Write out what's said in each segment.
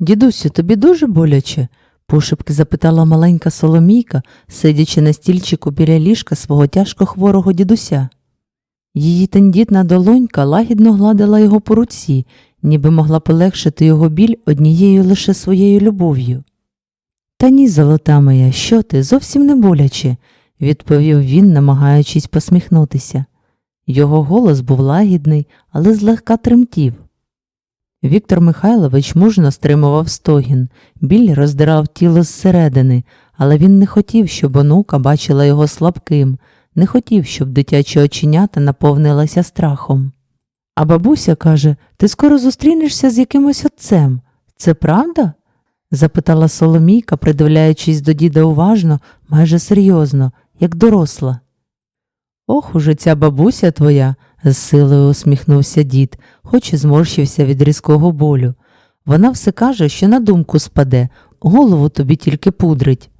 Дідусю, тобі дуже боляче? пошепки запитала маленька Соломійка, сидячи на стільчику біля ліжка свого тяжко хворого дідуся. Її тендітна долонька лагідно гладила його по руці, ніби могла полегшити його біль однією лише своєю любов'ю. Та ні, золота моя, що ти, зовсім не боляче, відповів він, намагаючись посміхнутися. Його голос був лагідний, але злегка тремтів. Віктор Михайлович мужно стримував стогін, біль роздирав тіло зсередини, але він не хотів, щоб онука бачила його слабким, не хотів, щоб дитячі оченята наповнилися страхом. А бабуся каже, ти скоро зустрінешся з якимось отцем. Це правда? запитала Соломійка, придивляючись до діда уважно, майже серйозно, як доросла. Ох, уже ця бабуся твоя, з силою усміхнувся дід, хоч і зморщився від різкого болю. Вона все каже, що на думку спаде, голову тобі тільки пудрить.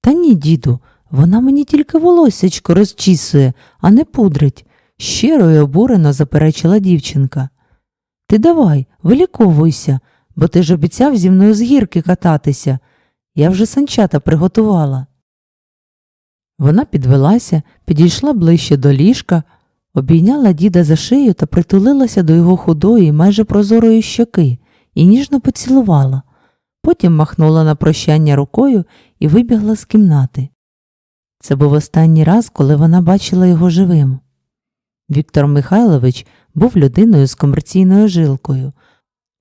Та ні, діду, вона мені тільки волосечко розчісує, а не пудрить, щиро й обурено заперечила дівчинка. Ти давай, виліковуйся, бо ти ж обіцяв зі мною з гірки кататися. Я вже санчата приготувала. Вона підвелася, підійшла ближче до ліжка, обійняла діда за шию та притулилася до його худої, майже прозорої щоки і ніжно поцілувала. Потім махнула на прощання рукою і вибігла з кімнати. Це був останній раз, коли вона бачила його живим. Віктор Михайлович був людиною з комерційною жилкою.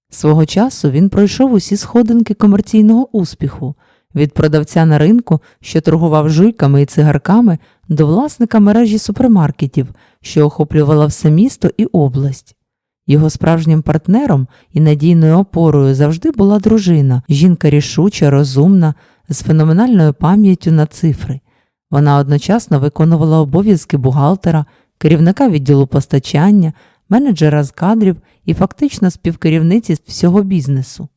Свого часу він пройшов усі сходинки комерційного успіху від продавця на ринку, що торгував жуйками і цигарками, до власника мережі супермаркетів, що охоплювала все місто і область. Його справжнім партнером і надійною опорою завжди була дружина, жінка рішуча, розумна, з феноменальною пам'яттю на цифри. Вона одночасно виконувала обов'язки бухгалтера, керівника відділу постачання, менеджера з кадрів і фактично співкерівниці всього бізнесу.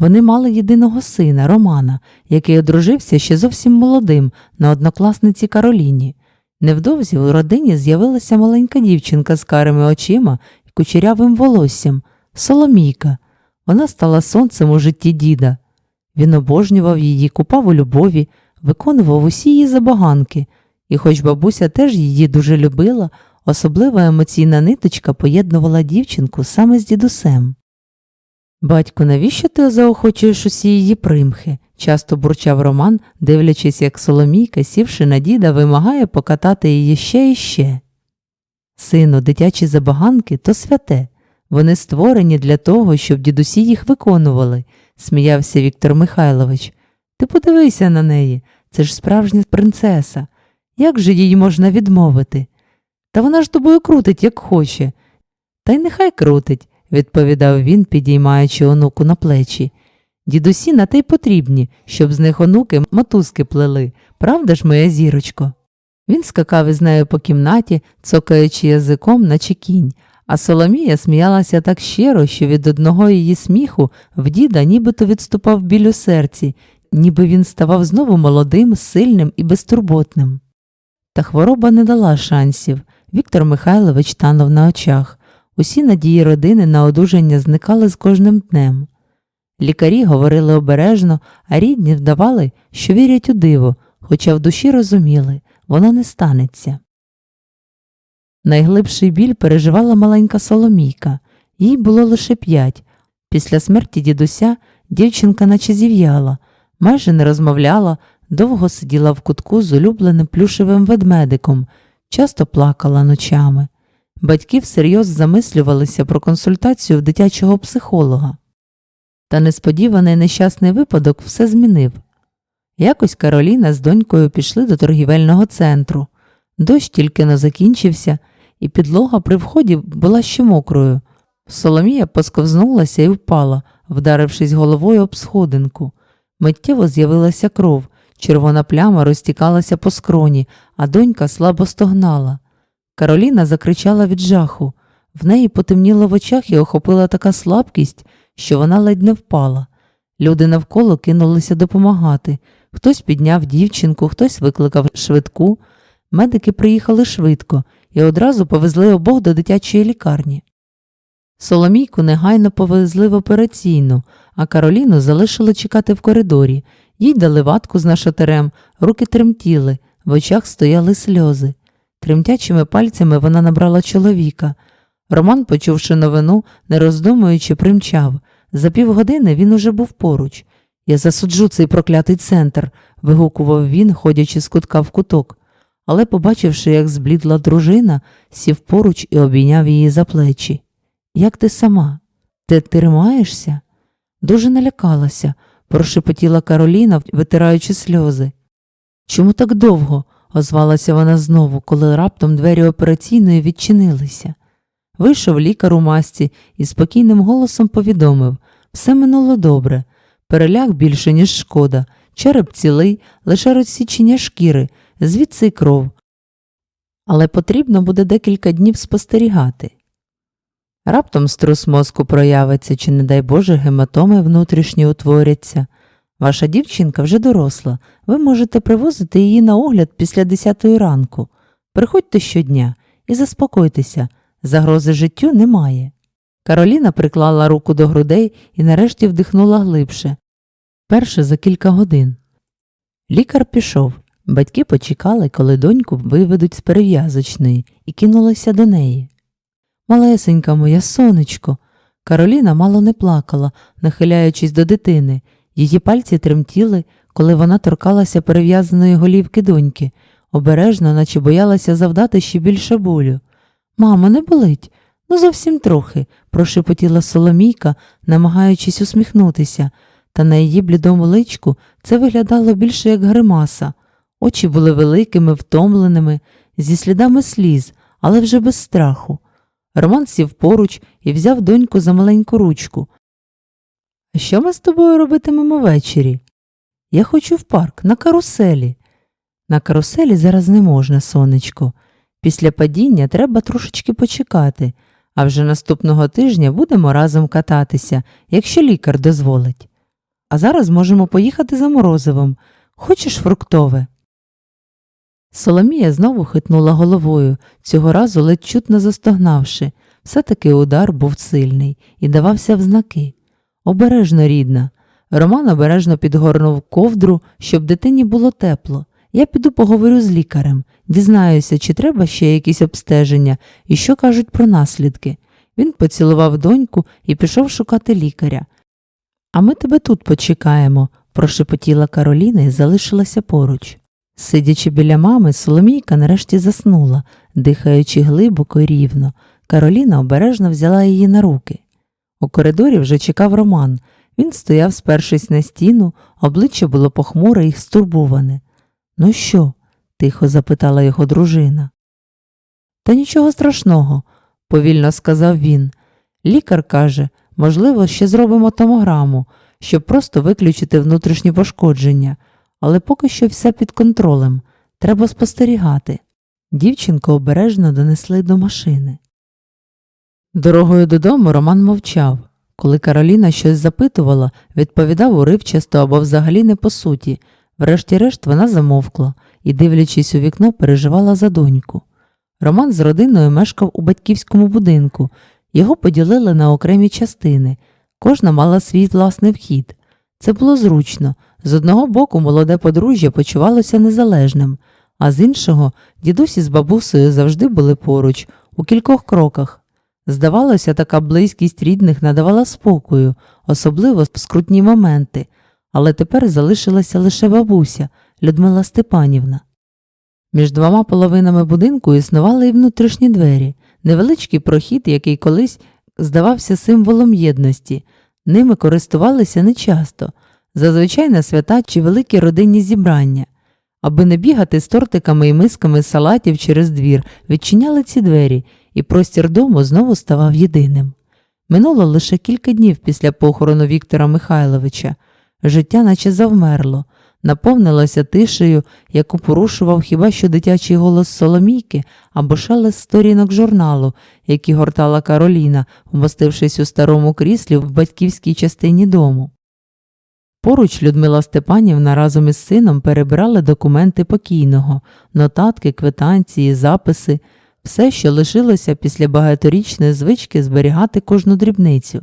Вони мали єдиного сина Романа, який одружився ще зовсім молодим на однокласниці Кароліні. Невдовзі у родині з'явилася маленька дівчинка з карими очима і кучерявим волоссям Соломійка. Вона стала сонцем у житті діда. Він обожнював її, купав у любові, виконував усі її забаганки, і, хоч бабуся теж її дуже любила, особлива емоційна ниточка поєднувала дівчинку саме з дідусем. Батько, навіщо ти заохочуєш усі її примхи? часто бурчав Роман, дивлячись, як Соломійка, сівши на діда, вимагає покатати її ще і ще. Сину, дитячі забаганки то святе. Вони створені для того, щоб дідусі їх виконували, сміявся Віктор Михайлович. Ти подивися на неї, це ж справжня принцеса. Як же їй можна відмовити? Та вона ж тобою крутить, як хоче. Та й нехай крутить, відповідав він, підіймаючи онуку на плечі. Дідусі на те й потрібні, щоб з них онуки мотузки плели, правда ж, моя зірочко? Він скакав із нею по кімнаті, цокаючи язиком, наче кінь, а Соломія сміялася так щиро, що від одного її сміху в діда нібито відступав біль у серці, ніби він ставав знову молодим, сильним і безтурботним. Та хвороба не дала шансів. Віктор Михайлович танув на очах. Усі надії родини на одужання зникали з кожним днем. Лікарі говорили обережно, а рідні вдавали, що вірять у диво, хоча в душі розуміли, воно не станеться. Найглибший біль переживала маленька Соломійка, їй було лише п'ять. Після смерті дідуся дівчинка наче зів'яла, майже не розмовляла, довго сиділа в кутку з улюбленим плюшевим ведмедиком, часто плакала ночами. Батьки всерйоз замислювалися про консультацію в дитячого психолога. Та несподіваний нещасний випадок все змінив. Якось Кароліна з донькою пішли до торгівельного центру. Дощ тільки но закінчився, і підлога при вході була ще мокрою. Соломія посковзнулася і впала, вдарившись головою об сходинку. Миттєво з'явилася кров, червона пляма розтікалася по скроні, а донька слабо стогнала. Кароліна закричала від жаху. В неї потемніло в очах і охопила така слабкість, що вона ледь не впала. Люди навколо кинулися допомагати. Хтось підняв дівчинку, хтось викликав швидку. Медики приїхали швидко і одразу повезли обох до дитячої лікарні. Соломійку негайно повезли в операційну, а Кароліну залишили чекати в коридорі. Їй дали ватку з нашатирем, руки тремтіли, в очах стояли сльози. Тремтячими пальцями вона набрала чоловіка. Роман, почувши новину, не роздумуючи, примчав. За півгодини він уже був поруч. Я засуджу цей проклятий центр, вигукував він, ходячи з кутка в куток. Але, побачивши, як зблідла дружина, сів поруч і обійняв її за плечі. Як ти сама? Ти тримаєшся? Дуже налякалася, прошепотіла Кароліна, витираючи сльози. Чому так довго? Озвалася вона знову, коли раптом двері операційної відчинилися. Вийшов лікар у масці і спокійним голосом повідомив все минуло добре, переляк більше, ніж шкода, череп цілий, лише розсічення шкіри, звідси й кров. Але потрібно буде декілька днів спостерігати. Раптом струс мозку проявиться чи, не дай Боже, гематоми внутрішні утворяться. Ваша дівчинка вже доросла, ви можете привозити її на огляд після 10 ранку. Приходьте щодня і заспокойтеся, загрози життю немає. Кароліна приклала руку до грудей і нарешті вдихнула глибше. Перше за кілька годин. Лікар пішов. Батьки почекали, коли доньку виведуть з перев'язочної, і кинулися до неї. Малесенька моя сонечко. Кароліна мало не плакала, нахиляючись до дитини. Її пальці тремтіли, коли вона торкалася перев'язаної голівки доньки, обережно, наче боялася завдати ще більше болю. Мамо, не болить? Ну, зовсім трохи, прошепотіла Соломійка, намагаючись усміхнутися, та на її блідому личку це виглядало більше як гримаса. Очі були великими, втомленими, зі слідами сліз, але вже без страху. Роман сів поруч і взяв доньку за маленьку ручку. А що ми з тобою робитимемо ввечері? Я хочу в парк, на каруселі. На каруселі зараз не можна, сонечко. Після падіння треба трошечки почекати, а вже наступного тижня будемо разом кататися, якщо лікар дозволить. А зараз можемо поїхати за морозивом. Хочеш фруктове? Соломія знову хитнула головою, цього разу ледь чутно застогнавши. Все таки удар був сильний і давався в знаки. Обережно, рідна. Роман обережно підгорнув ковдру, щоб дитині було тепло. Я піду поговорю з лікарем, дізнаюся, чи треба ще якісь обстеження і що кажуть про наслідки. Він поцілував доньку і пішов шукати лікаря. А ми тебе тут почекаємо, прошепотіла Кароліна і залишилася поруч. Сидячи біля мами, Соломійка нарешті заснула, дихаючи глибоко і рівно. Кароліна обережно взяла її на руки. У коридорі вже чекав Роман. Він стояв, спершись на стіну, обличчя було похмуре і стурбоване. Ну що? тихо запитала його дружина. Та нічого страшного, повільно сказав він. Лікар каже, можливо, ще зробимо томограму, щоб просто виключити внутрішні пошкодження, але поки що все під контролем. Треба спостерігати. Дівчинку обережно донесли до машини. Дорогою додому Роман мовчав. Коли Кароліна щось запитувала, відповідав уривчасто або взагалі не по суті. Врешті-решт вона замовкла і, дивлячись у вікно, переживала за доньку. Роман з родиною мешкав у батьківському будинку, його поділили на окремі частини, кожна мала свій власний вхід. Це було зручно. З одного боку молоде подружжя почувалося незалежним, а з іншого дідусі з бабусею завжди були поруч, у кількох кроках. Здавалося, така близькість рідних надавала спокою, особливо в скрутні моменти, але тепер залишилася лише бабуся Людмила Степанівна. Між двома половинами будинку існували й внутрішні двері, невеличкий прохід, який колись здавався символом єдності, ними користувалися нечасто, зазвичай на свята чи великі родинні зібрання. Аби не бігати з тортиками і мисками салатів через двір, відчиняли ці двері, і простір дому знову ставав єдиним. Минуло лише кілька днів після похорону Віктора Михайловича. Життя наче завмерло, наповнилося тишею, яку порушував хіба що дитячий голос Соломійки або шелест сторінок журналу, які гортала Кароліна, вмостившись у старому кріслі в батьківській частині дому. Поруч Людмила Степанівна разом із сином перебирали документи покійного, нотатки, квитанції, записи. Все, що лишилося після багаторічної звички зберігати кожну дрібницю.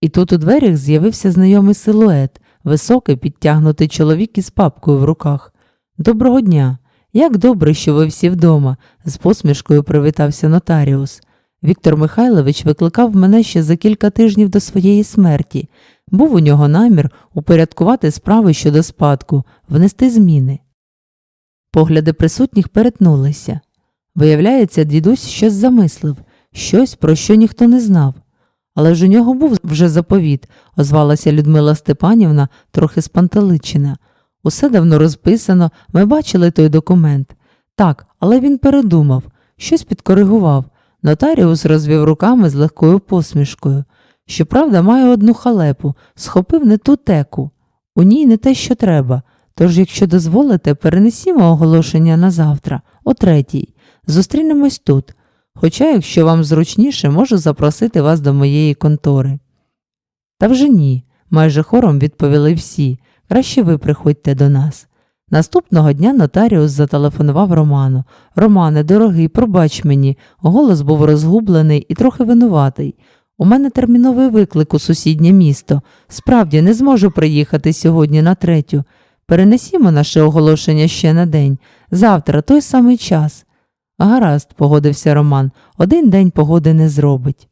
І тут у дверях з'явився знайомий силует, високий підтягнутий чоловік із папкою в руках. Доброго дня! Як добре, що ви всі вдома, з посмішкою привітався нотаріус. Віктор Михайлович викликав мене ще за кілька тижнів до своєї смерті. Був у нього намір упорядкувати справи щодо спадку, внести зміни. Погляди присутніх перетнулися. Виявляється, дідусь щось замислив, щось, про що ніхто не знав. Але ж у нього був вже заповіт, озвалася Людмила Степанівна, трохи спантеличена. Усе давно розписано, ми бачили той документ. Так, але він передумав, щось підкоригував. Нотаріус розвів руками з легкою посмішкою. Щоправда, має одну халепу, схопив не ту теку. У ній не те, що треба. Тож, якщо дозволите, перенесімо оголошення на завтра, о третій. Зустрінемось тут. Хоча, якщо вам зручніше, можу запросити вас до моєї контори. Та вже ні, майже хором відповіли всі. Краще ви приходьте до нас. Наступного дня нотаріус зателефонував Роману. Романе, дорогий, пробач мені. Голос був розгублений і трохи винуватий. У мене терміновий виклик у сусіднє місто. Справді не зможу приїхати сьогодні на третю. Перенесімо наше оголошення ще на день. Завтра той самий час. Гаразд, погодився Роман, один день погоди не зробить.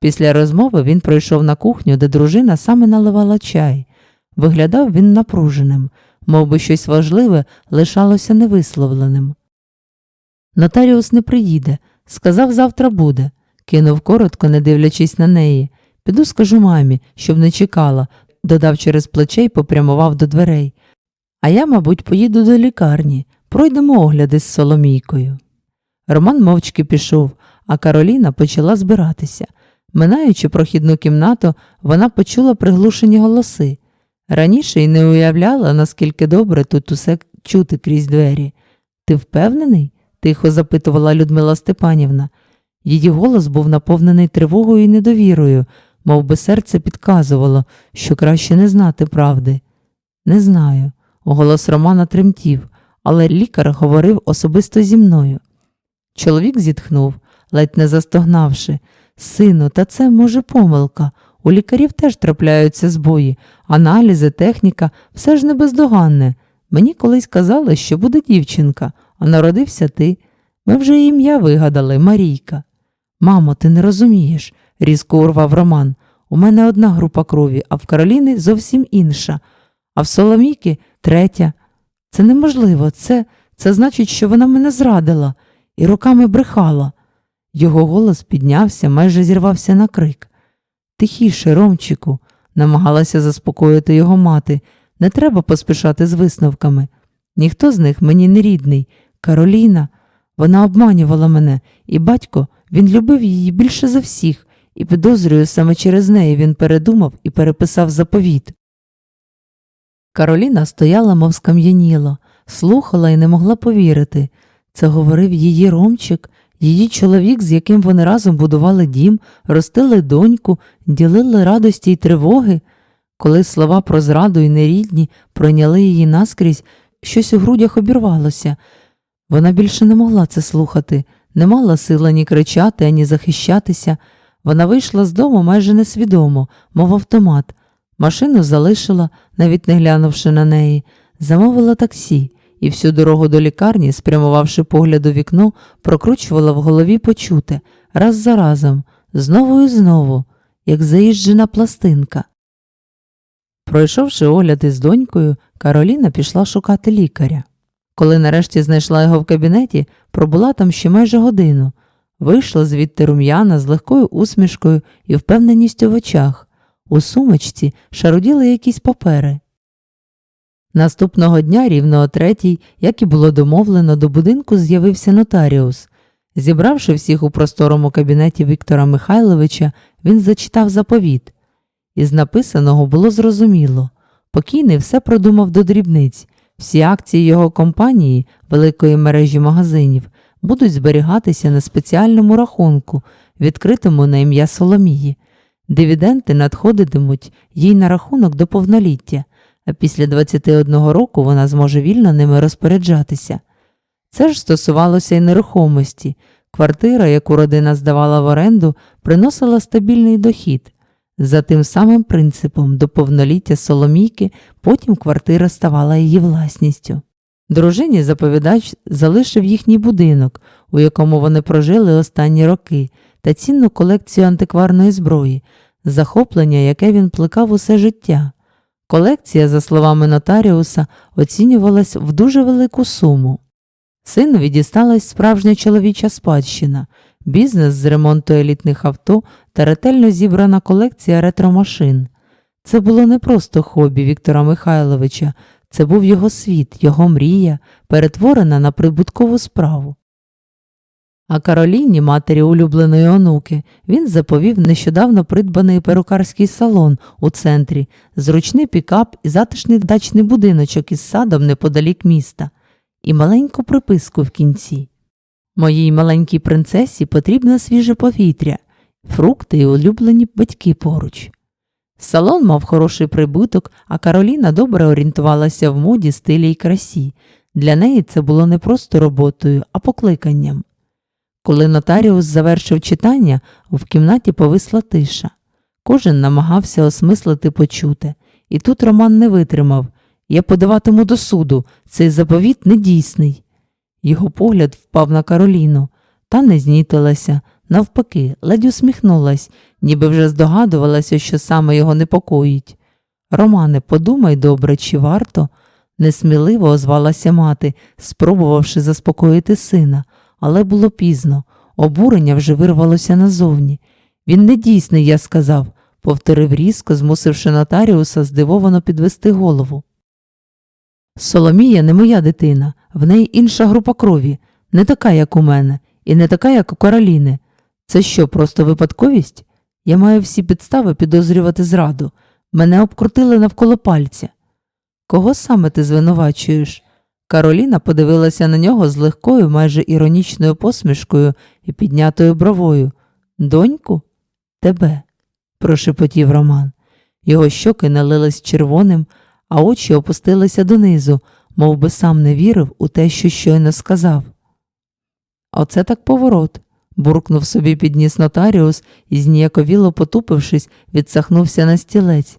Після розмови він пройшов на кухню, де дружина саме наливала чай. Виглядав він напруженим, мов би щось важливе лишалося невисловленим. Нотаріус не приїде, сказав, завтра буде, кинув коротко, не дивлячись на неї. Піду скажу мамі, щоб не чекала, додав через плече й попрямував до дверей. А я, мабуть, поїду до лікарні, пройдемо огляди з Соломійкою. Роман мовчки пішов, а Кароліна почала збиратися. Минаючи прохідну кімнату, вона почула приглушені голоси. Раніше й не уявляла, наскільки добре тут усе чути крізь двері. Ти впевнений? тихо запитувала Людмила Степанівна. Її голос був наповнений тривогою і недовірою, мов би серце підказувало, що краще не знати правди. Не знаю. Голос Романа тремтів, але лікар говорив особисто зі мною. Чоловік зітхнув, ледь не застогнавши. Сину, та це, може, помилка. У лікарів теж трапляються збої, аналізи, техніка, все ж не бездоганне. Мені колись казали, що буде дівчинка, а народився ти. Ми вже ім'я вигадали, Марійка. Мамо, ти не розумієш, різко урвав Роман. У мене одна група крові, а в Кароліни зовсім інша, а в Соломійки третя. Це неможливо, це, це значить, що вона мене зрадила і руками брехала. Його голос піднявся, майже зірвався на крик. Тихіше, Ромчику, намагалася заспокоїти його мати. Не треба поспішати з висновками. Ніхто з них мені не рідний. Кароліна, вона обманювала мене, і батько він любив її більше за всіх, і підозрюю, саме через неї він передумав і переписав заповіт. Кароліна стояла, мов скам'яніла, слухала і не могла повірити. Це говорив її Ромчик, її чоловік, з яким вони разом будували дім, ростили доньку, ділили радості й тривоги. Коли слова про зраду і нерідні пройняли її наскрізь, щось у грудях обірвалося. Вона більше не могла це слухати, не мала сили ні кричати, ані захищатися. Вона вийшла з дому майже несвідомо, мов автомат. Машину залишила, навіть не глянувши на неї, замовила таксі і всю дорогу до лікарні, спрямувавши погляд у вікно, прокручувала в голові почуте раз за разом, знову і знову, як заїжджена пластинка. Пройшовши огляд із донькою, Кароліна пішла шукати лікаря. Коли нарешті знайшла його в кабінеті, пробула там ще майже годину, вийшла звідти рум'яна з легкою усмішкою і впевненістю в очах. У сумочці шаруділи якісь папери. Наступного дня, рівно о третій, як і було домовлено, до будинку з'явився нотаріус. Зібравши всіх у просторому кабінеті Віктора Михайловича, він зачитав заповіт. Із написаного було зрозуміло покійний все продумав до дрібниць. Всі акції його компанії, великої мережі магазинів, будуть зберігатися на спеціальному рахунку, відкритому на ім'я Соломії. Дивіденти надходитимуть їй на рахунок до повноліття, а після 21 року вона зможе вільно ними розпоряджатися. Це ж стосувалося й нерухомості. Квартира, яку родина здавала в оренду, приносила стабільний дохід. За тим самим принципом до повноліття Соломійки потім квартира ставала її власністю. Дружині заповідач залишив їхній будинок, у якому вони прожили останні роки, та цінну колекцію антикварної зброї, захоплення, яке він плекав усе життя. Колекція, за словами нотаріуса, оцінювалась в дуже велику суму. Синові дісталась справжня чоловіча спадщина, бізнес з ремонту елітних авто та ретельно зібрана колекція ретромашин. Це було не просто хобі Віктора Михайловича, це був його світ, його мрія, перетворена на прибуткову справу. А Кароліні, матері улюбленої онуки, він заповів нещодавно придбаний перукарський салон у центрі, зручний пікап і затишний дачний будиночок із садом неподалік міста, і маленьку приписку в кінці. Моїй маленькій принцесі потрібно свіже повітря, фрукти і улюблені батьки поруч. Салон мав хороший прибуток, а Кароліна добре орієнтувалася в моді, стилі й красі. Для неї це було не просто роботою, а покликанням. Коли нотаріус завершив читання, в кімнаті повисла тиша. Кожен намагався осмислити почуте, і тут Роман не витримав Я подаватиму до суду, цей заповіт недійсний. Його погляд впав на Кароліну, та не знітилася, навпаки, ледь усміхнулась, ніби вже здогадувалася, що саме його непокоїть. Романе, подумай добре, чи варто? несміливо озвалася мати, спробувавши заспокоїти сина, але було пізно. Обурення вже вирвалося назовні. Він не дійсний, я сказав, повторив різко, змусивши нотаріуса здивовано підвести голову. Соломія не моя дитина, в неї інша група крові, не така, як у мене, і не така, як у Кароліни. Це що, просто випадковість? Я маю всі підстави підозрювати зраду. Мене обкрутили навколо пальця. Кого саме ти звинувачуєш? Кароліна подивилася на нього з легкою, майже іронічною посмішкою і піднятою бровою. Доньку? Тебе, прошепотів Роман. Його щоки налились червоним, а очі опустилися донизу, мов би сам не вірив у те, що щойно сказав. Оце так поворот, буркнув собі підніс нотаріус і, зніяковіло потупившись, відсахнувся на стілець.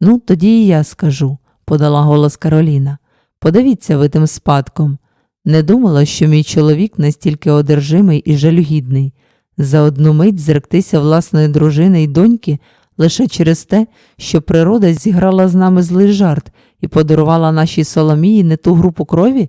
Ну, тоді і я скажу, подала голос Кароліна. Подивіться ви тим спадком. Не думала, що мій чоловік настільки одержимий і жалюгідний. За одну мить зректися власної дружини й доньки лише через те, що природа зіграла з нами злий жарт і подарувала нашій Соломії не ту групу крові?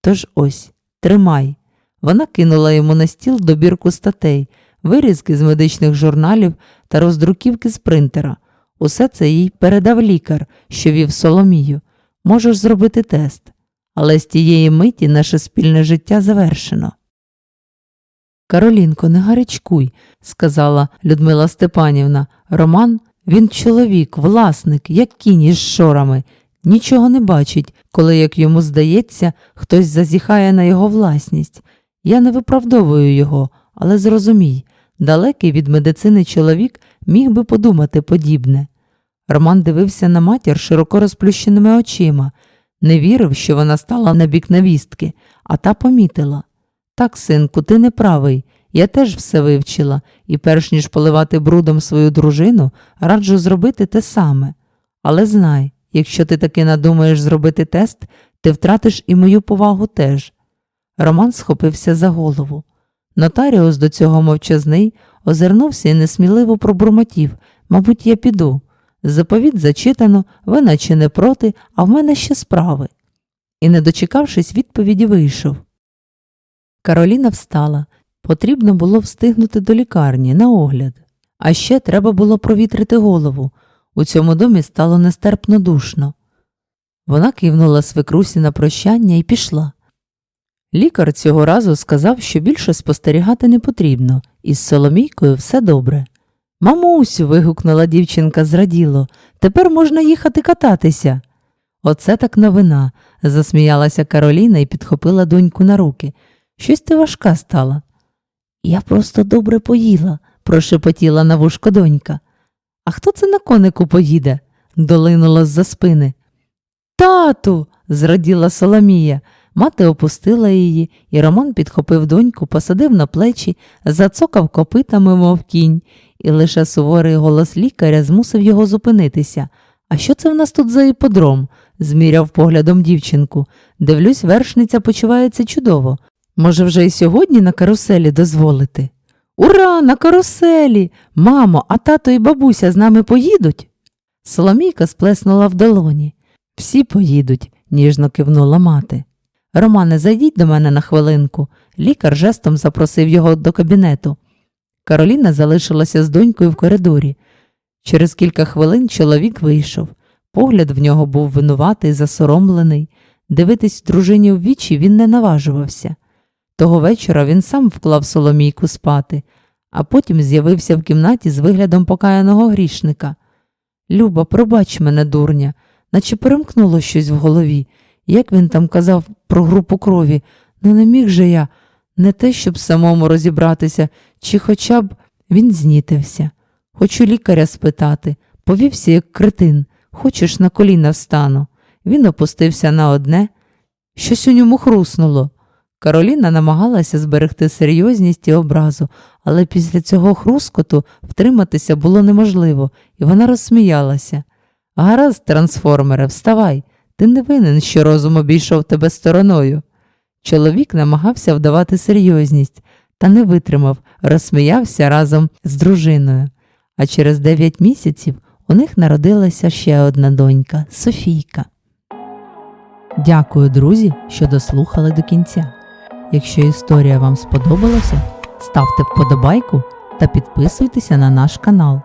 Тож ось, тримай. Вона кинула йому на стіл добірку статей, вирізки з медичних журналів та роздруківки з принтера. Усе це їй передав лікар, що вів Соломію. Можеш зробити тест. Але з тієї миті наше спільне життя завершено. Каролінко, не гарячкуй, сказала Людмила Степанівна. Роман, він чоловік, власник, як кінь із шорами, нічого не бачить, коли, як йому здається, хтось зазіхає на його власність. Я не виправдовую його, але зрозумій, далекий від медицини чоловік міг би подумати подібне. Роман дивився на матір широко розплющеними очима, не вірив, що вона стала на бік навістки, а та помітила. Так, синку, ти не правий. Я теж все вивчила, і перш ніж поливати брудом свою дружину, раджу зробити те саме. Але знай, якщо ти таки надумаєш зробити тест, ти втратиш і мою повагу теж. Роман схопився за голову. Нотаріус до цього мовчазний, озирнувся і несміливо пробурмотів Мабуть, я піду. Заповіт зачитано, ви наче не проти, а в мене ще справи. І, не дочекавшись, відповіді вийшов. Кароліна встала. Потрібно було встигнути до лікарні на огляд. А ще треба було провітрити голову. У цьому домі стало нестерпно душно. Вона кивнула свекрусі на прощання і пішла. Лікар цього разу сказав, що більше спостерігати не потрібно, і з Соломійкою все добре. Мамусю. вигукнула дівчинка зраділо, тепер можна їхати кататися. Оце так новина, засміялася Кароліна і підхопила доньку на руки. Щось ти важка стала. Я просто добре поїла, прошепотіла на вушко донька. А хто це на конику поїде? долинула з за спини. Тату, зраділа Соломія. Мати опустила її, і Роман підхопив доньку, посадив на плечі, зацокав копитами, мов кінь, і лише суворий голос лікаря змусив його зупинитися. А що це в нас тут за іподром? зміряв поглядом дівчинку. Дивлюсь, вершниця почувається чудово. Може, вже й сьогодні на каруселі дозволити? Ура, на каруселі! Мамо, а тато і бабуся з нами поїдуть? Соломійка сплеснула в долоні. Всі поїдуть, ніжно кивнула мати. Романе, зайдіть до мене на хвилинку. Лікар жестом запросив його до кабінету. Кароліна залишилася з донькою в коридорі. Через кілька хвилин чоловік вийшов. Погляд в нього був винуватий, засоромлений. Дивитись дружині в вічі він не наважувався. Того вечора він сам вклав Соломійку спати, а потім з'явився в кімнаті з виглядом покаяного грішника. Люба, пробач мене, дурня, наче перемкнуло щось в голові. Як він там казав про групу крові, ну не міг же я не те, щоб самому розібратися, чи хоча б він знітився. Хочу лікаря спитати, повівся як кретин, хочеш на коліна встану. Він опустився на одне, щось у ньому хруснуло. Кароліна намагалася зберегти серйозність і образу, але після цього хрускоту втриматися було неможливо, і вона розсміялася. Гаразд, трансформере, вставай, ти не винен, що розум обійшов тебе стороною. Чоловік намагався вдавати серйозність та не витримав, розсміявся разом з дружиною. А через дев'ять місяців у них народилася ще одна донька Софійка. Дякую, друзі, що дослухали до кінця. Якщо історія вам сподобалася, ставте вподобайку та підписуйтеся на наш канал.